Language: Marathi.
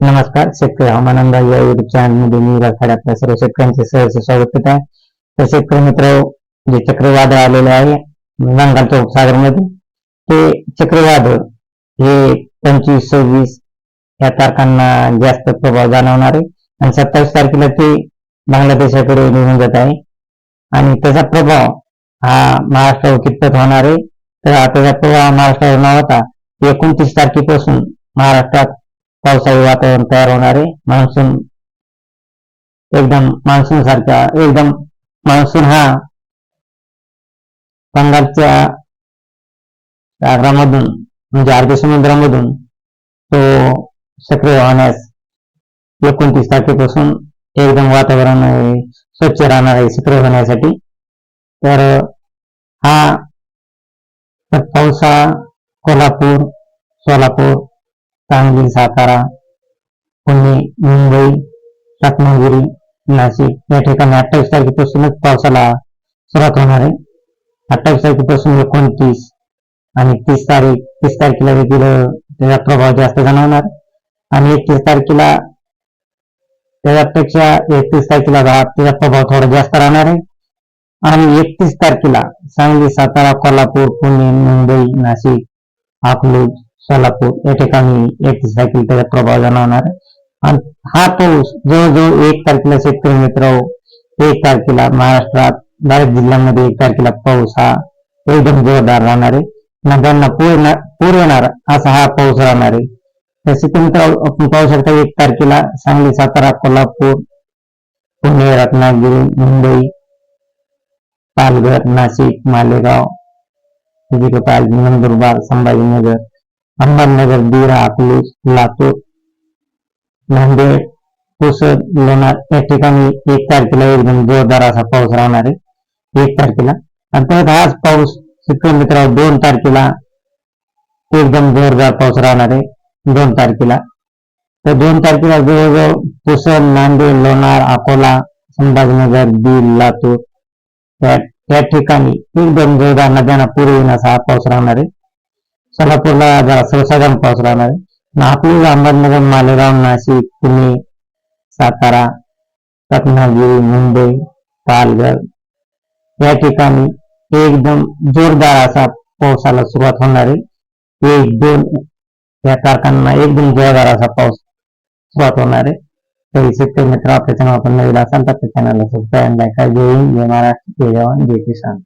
नमस्कार शेतकरी हवामान अंदाज या युट्यूब चॅनलमध्ये मी राखाड आपल्या सर्व शेतकऱ्यांचे सहज स्वागत करत आहे. तर शेतकरी मित्र जे चक्रवादळ आलेले आहे बंगालच्या उपसागरमध्ये ते चक्रवादळ हे पंचवीस सव्वीस या तारखांना जास्त प्रभाव जाणवणार आहे. आणि सत्तावीस तारखेला ते बांगलादेशाकडे निघून जात आहे. आणि त्याचा प्रभाव हा महाराष्ट्रावर कितपत होणार आहे? तर हा त्याचा प्रभाव महाराष्ट्रावर न होता एकोणतीस तारखेपासून महाराष्ट्रात पावसाळी वातावरण तयार होणार आहे मान्सून एकदम मान्सून सारख्या एकदम मान्सून हा बंगालच्या सागरामधून म्हणजे अरबी समुद्रामधून तो सक्रिय होण्यास एकोणतीस तारखेपासून एकदम वातावरण स्वच्छ राहणार आहे सक्रिय होण्यासाठी. तर हा पावसा कोल्हापूर सोलापूर सांगली सातारा पुणे मुंबई रत्नागिरी नाशिक या ठिकाणी अठ्ठावीस तारखेपासूनच पावसाला सुरुवात होणार आहे. अठ्ठावीस तारखेपासून एकोणतीस आणि तीस तारीख तीस तारखेला देखील त्याचा प्रभाव जास्त जाणवणार. आणि एकतीस तारखेला त्याच्यापेक्षा एकतीस तारखेला त्याचा प्रभाव थोडा जास्त राहणार आहे. आणि एकतीस तारखेला सांगली सातारा कोल्हापूर पुणे मुंबई नाशिक अकलूज सोलापूर या ठिकाणी एक सायकल त्याचा प्रभाव जाणवणार आणि हा पाऊस जवळजवळ एक तारखेला शेतकरी मित्र एक तारखेला महाराष्ट्रात बऱ्याच जिल्ह्यामध्ये एक तारखेला पाऊस हा एकदम जोरदार राहणार आहे. नद्यांना पुरवणार पूर येणार असा हा पाऊस राहणार आहे. तसे तुम्ही मित्र आपण पाहू शकता एक तारखेला सांगली सातारा कोल्हापूर पुणे रत्नागिरी मुंबई पालघर नाशिक मालेगाव नंदुरबार संभाजीनगर अहमदनगर बीरा अकलूज लातूर नांदेड पुसद लोणार या ठिकाणी एक तारखेला एकदम जोरदार असा पाऊस राहणार आहे. एक तारखेला. आणि त्यात हाच पाऊस शेतकरी मित्रांनो दोन तारखेला एकदम जोरदार पाऊस राहणार आहे. दोन तारखेला. तर दोन तारखेला जवळजवळ पुसद नांदेड लोणार अकोला संभाजीनगर बीड लातूर त्या त्या ठिकाणी एकदम जोरदार नद्यांना पूर येण्याचा असा हा पाऊस राहणार आहे. सोलापूरला जरा सर्वसाधारण पाऊस राहणार आहे. नागपूर अहमदनगर मालेगाव नाशिक पुणे सातारा रत्नागिरी मुंबई पालघर. या ठिकाणी एकदम जोरदार असा पावसाला सुरुवात होणार आहे. एक दोन या तारखांना एकदम जोरदार असा पाऊस सुरुवात होणार आहे. तरी शेतकरी मित्र आपल्या चॅनल आपण नवीन असाल तर त्या चॅनलला सबस्क्राईब लाईक करा. जय हिंद जय महाराष्ट्र जय जवान जय किसान.